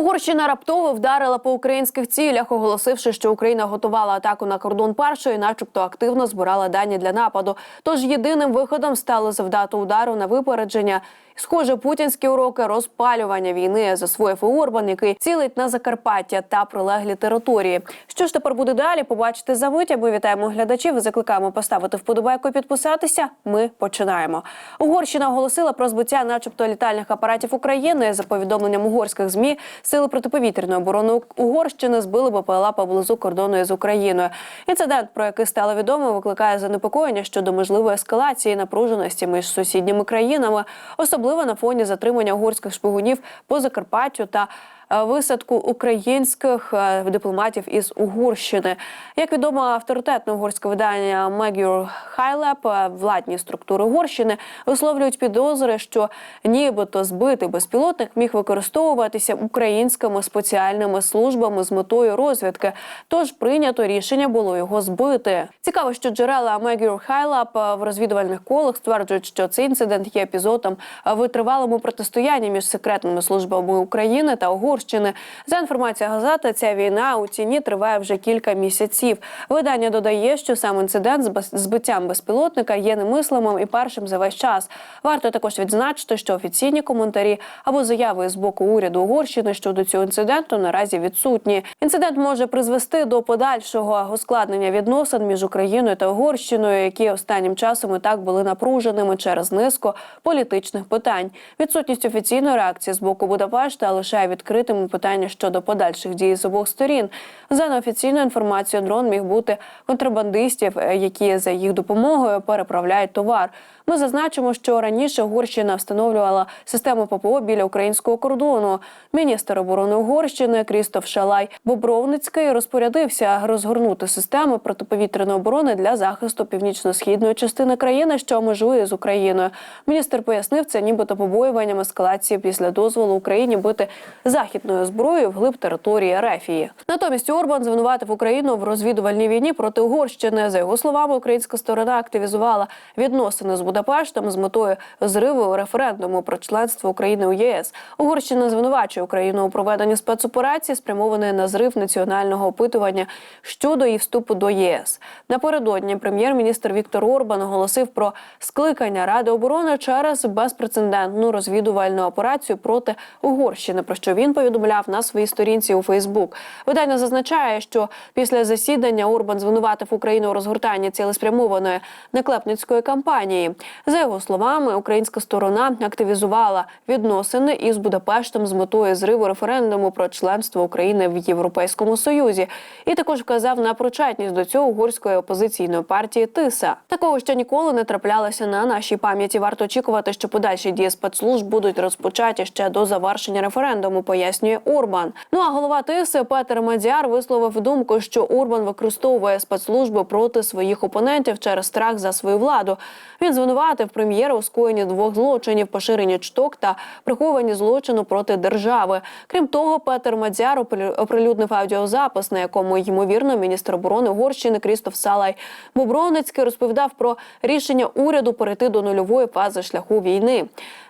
Угорщина раптово вдарила по українських цілях, оголосивши, що Україна готувала атаку на кордон першої, начебто активно збирала дані для нападу. Тож єдиним виходом стало завдати удару на випередження. Схоже, путінські уроки розпалювання війни засвоїв Орбан, який цілить на Закарпаття та прилеглі території. Що ж тепер буде далі? Побачите за мить. Ми вітаємо глядачів. Закликаємо поставити вподобайку і підписатися. Ми починаємо. Угорщина оголосила про збиття, начебто, літальних апаратів України. За повідомленням угорських змі, сили протиповітряної оборони Угорщини збили БПЛА поблизу кордону з Україною. Інцидент, про який стало відомо, викликає занепокоєння щодо можливої ескалації напруженості між сусідніми країнами, особливо на фоні затримання угорських шпигунів по Закарпаттю та висадку українських е, дипломатів із Угорщини. Як відомо, авторитетне угорське видання Мегюр Хайлеп е, владні структури Угорщини висловлюють підозри, що нібито збитий безпілотник міг використовуватися українськими спеціальними службами з метою розвідки. Тож прийнято рішення було його збити. Цікаво, що джерела Мегюр Хайлап е, в розвідувальних колах стверджують, що цей інцидент є епізодом е, витривалому протистоянні між секретними службами України та Угорщини. За інформацією газети, ця війна у ціні триває вже кілька місяців. Видання додає, що сам інцидент з збиттям безпілотника є немислимим і першим за весь час. Варто також відзначити, що офіційні коментарі або заяви з боку уряду Угорщини щодо цього інциденту наразі відсутні. Інцидент може призвести до подальшого ускладнення відносин між Україною та Угорщиною, які останнім часом і так були напруженими через низку політичних питань. Відсутність офіційної реакції з боку Будапешта лишає відкритими питання щодо подальших дій з обох сторін. За неофіційною інформацією, дрон міг бути контрабандистів, е, які за їх допомогою переправляють товар. Ми зазначимо, що раніше Угорщина встановлювала систему ППО біля українського кордону. Міністр оборони Угорщини Крістоф Шалай Бобровницький розпорядився розгорнути системи протиповітряної оборони для захисту північно-східної частини країни, що межує з Україною. Міністр пояснив це, нібито побоюванням ескалації після дозволу Україні бити західною зброєю вглиб території Рефії. Натомість Орбан звинуватив Україну в розвідувальній війні проти Угорщини. За його словами, українська сторона активізувала відносини з Будапештом з метою зриву референдуму про членство України у ЄС. Угорщина звинувачує Україну у проведенні спецоперації, спрямованої на зрив національного опитування щодо її вступу до ЄС. Напередодні прем'єр-міністр Віктор Орбан оголосив про скликання Ради оборони через безпрецедентну розвідувальну операцію проти Угорщини, про що він повідомляв на своїй сторінці у Фейсбук. Видання зазначає, що після засідання Орбан звинуватив Україну у розгортанні цілеспрямованої наклепницької кампанії. За його словами, українська сторона активізувала відносини із Будапештом з метою зриву референдуму про членство України в Європейському Союзі, і також вказав на причетність до цього угорської опозиційної партії Тиса. Такого ще ніколи не траплялося на нашій пам'яті. Варто очікувати, що подальші дії спецслужб будуть розпочаті ще до завершення референдуму, пояснює Орбан. Ну а голова Тиси Петер Мадзяр висловив думку, що Орбан використовує спецслужби проти своїх опонентів через страх за свою владу. Він звинуватив прем'єра у скоєнні двох злочинів, поширенні чток та прихованні злочину проти держави. Крім того, Петер Мадзяр оприлю- оприлюднив аудіозапис, на якому ймовірно міністр оборони Угорщини Крістоф Салай Бобровницький розповідав про рішення уряду перейти до нульової фази шляху війни.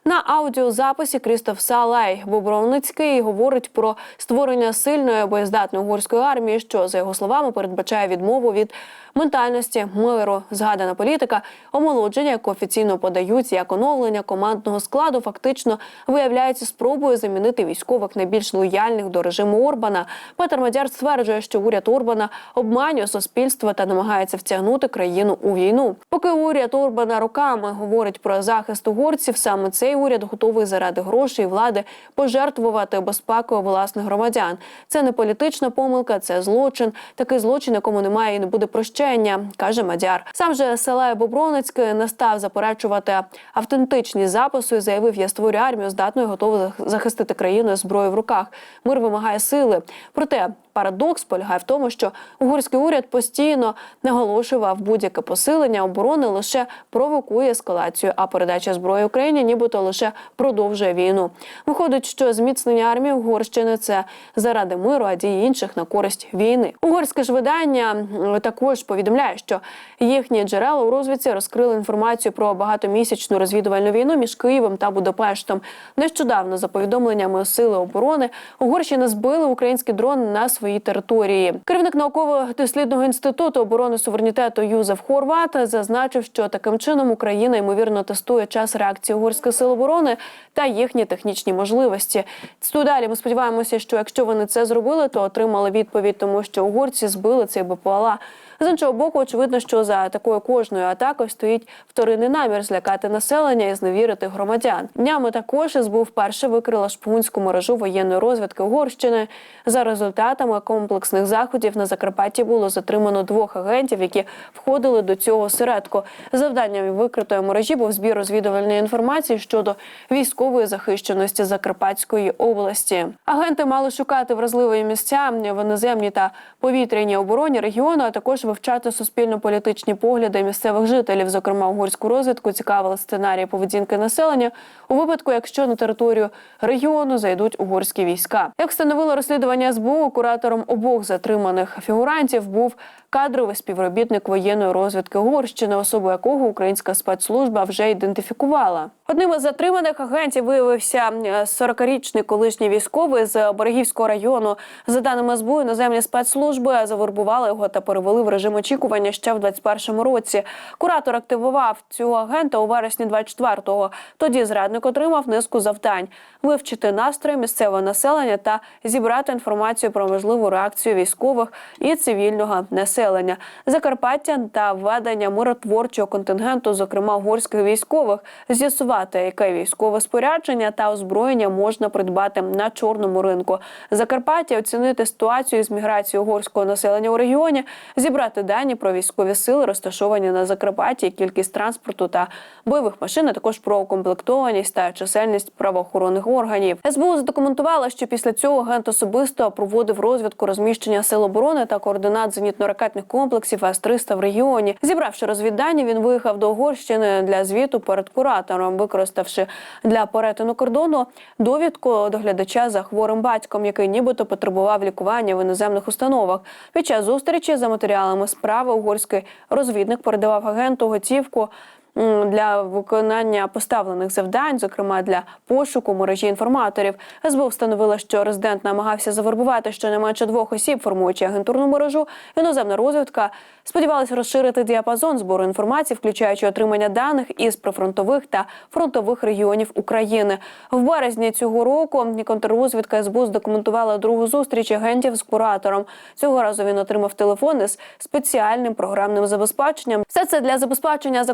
На аудіозаписі Крістоф Салай Бобровницький говорить про створення сильної боєздатної угорської армії, що за його словами передбачає відмову від ментальності миру. Згадана політика омолодження, офіційно подають як оновлення командного складу, фактично виявляється спробою замінити військових найбільш лояльних до режиму Орбана. Петер Мадяр стверджує, що уряд Орбана обманює суспільство та намагається втягнути країну у війну. Поки уряд Орбана роками говорить про захист угорців, саме цей уряд готовий заради грошей влади пожертвувати безпекою власних громадян. Це не політична помилка, це злочин. Такий злочин, якому немає і не буде прощення, каже Мадяр. Сам же Селай Бобровницький не став заперечувати автентичність запису і заявив: я створю армію, здатну і готову захистити країну зброю в руках. Мир вимагає сили. Проте Парадокс полягає в тому, що угорський уряд постійно наголошував будь-яке посилення оборони лише провокує ескалацію, а передача зброї Україні, нібито лише продовжує війну. Виходить, що зміцнення армії Угорщини це заради миру, а дії інших на користь війни. Угорське ж видання також повідомляє, що їхні джерела у розвідці розкрили інформацію про багатомісячну розвідувальну війну між Києвом та Будапештом. Нещодавно, за повідомленнями Сили оборони, Угорщина збили український дрон на своїй території. Керівник науково-дослідного інституту оборони суверенітету Юзеф Хорват зазначив, що таким чином Україна ймовірно тестує час реакції угорських сил оборони та їхні технічні можливості. Цю далі ми сподіваємося, що якщо вони це зробили, то отримали відповідь, тому що угорці збили цей БПЛА. З іншого боку, очевидно, що за такою кожною атакою стоїть вторинний намір злякати населення і зневірити громадян. Днями також СБУ вперше викрила шпигунську мережу воєнної розвідки Угорщини. За результатами комплексних заходів на Закарпатті було затримано двох агентів, які входили до цього осередку. Завданням викритої мережі був збір розвідувальної інформації щодо військової захищеності Закарпатської області. Агенти мали шукати вразливі місця в наземній та повітряній обороні регіону, а також вивчати суспільно-політичні погляди місцевих жителів. Зокрема, угорську розвідку цікавили сценарії поведінки населення у випадку, якщо на територію регіону зайдуть угорські війська. Як встановило розслідування СБУ, куратором обох затриманих фігурантів був кадровий співробітник воєнної розвідки Угорщини, особу якого українська спецслужба вже ідентифікувала. Одним із затриманих агентів виявився е, 40-річний колишній військовий з Берегівського району. За даними СБУ, іноземні спецслужби завербували його та перевели в режим очікування ще в 21-му році. Куратор активував цього агента у вересні 24-го. Тоді зрадник отримав низку завдань: вивчити настрої місцевого населення та зібрати інформацію про можливу реакцію військових і цивільного населення, Закарпаття та введення миротворчого контингенту, зокрема угорських військових, з'ясувати, яке військове спорядження та озброєння можна придбати на чорному ринку. Закарпаття оцінити ситуацію з міграцією угорського населення у регіоні, зібрати дані про військові сили, розташовані на Закарпатті, кількість транспорту та бойових машин, а також про укомплектованість та чисельність правоохоронних органів. СБУ задокументувала, що після цього агент особисто проводив розвідку розміщення сил оборони та координат зенітно-ракетних комплексів С-300 в регіоні. Зібравши розвіддані, він виїхав до Угорщини для звіту перед куратором, використавши для перетину кордону довідку доглядача за хворим батьком, який нібито потребував лікування в іноземних установах. Під час зустрічі за матеріалами справи угорський розвідник передавав агенту готівку. Для виконання поставлених завдань, зокрема для пошуку мережі інформаторів, СБУ встановила, що резидент намагався завербувати щонайменше двох осіб, формуючи агентурну мережу. Іноземна розвідка сподівалася розширити діапазон збору інформації, включаючи отримання даних із прифронтових та фронтових регіонів України. В березні цього року контррозвідка СБУ здокументувала другу зустріч агентів з куратором. Цього разу він отримав телефон із спеціальним програмним забезпеченням. Все це для забезпечення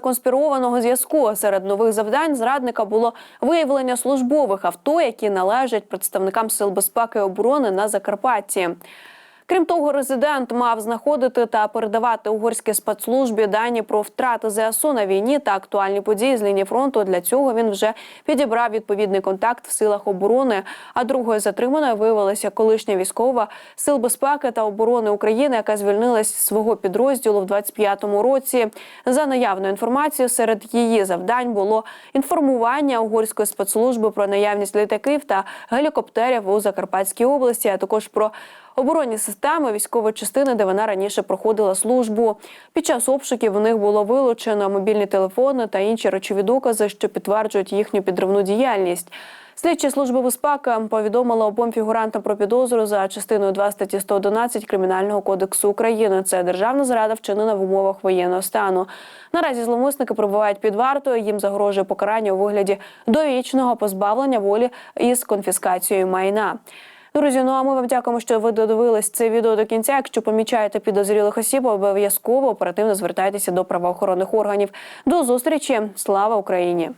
законспірованого зв'язку. Серед нових завдань зрадника було виявлення службових авто, які належать представникам сил безпеки і оборони на Закарпатті. Крім того, резидент мав знаходити та передавати угорській спецслужбі дані про втрати ЗСУ на війні та актуальні події з лінії фронту. Для цього він вже підібрав відповідний контакт в силах оборони. А другою затриманою виявилася колишня військова сил безпеки та оборони України, яка звільнилась з свого підрозділу в 25-му році. За наявною інформацією, серед її завдань було інформування угорської спецслужби про наявність літаків та гелікоптерів у Закарпатській області, а також про оборонні системи військової частини, де вона раніше проходила службу. Під час обшуків у них було вилучено мобільні телефони та інші речові докази, що підтверджують їхню підривну діяльність. Слідчі служби безпеки повідомила обом фігурантам про підозру за частиною 2 статті 111 Кримінального кодексу України. Це державна зрада вчинена в умовах воєнного стану. Наразі зловмисники перебувають під вартою. Їм загрожує покарання у вигляді довічного позбавлення волі із конфіскацією майна. Друзі, ну а ми вам дякуємо, що ви додивились це відео до кінця. Якщо помічаєте підозрілих осіб, обов'язково оперативно звертайтеся до правоохоронних органів. До зустрічі! Слава Україні!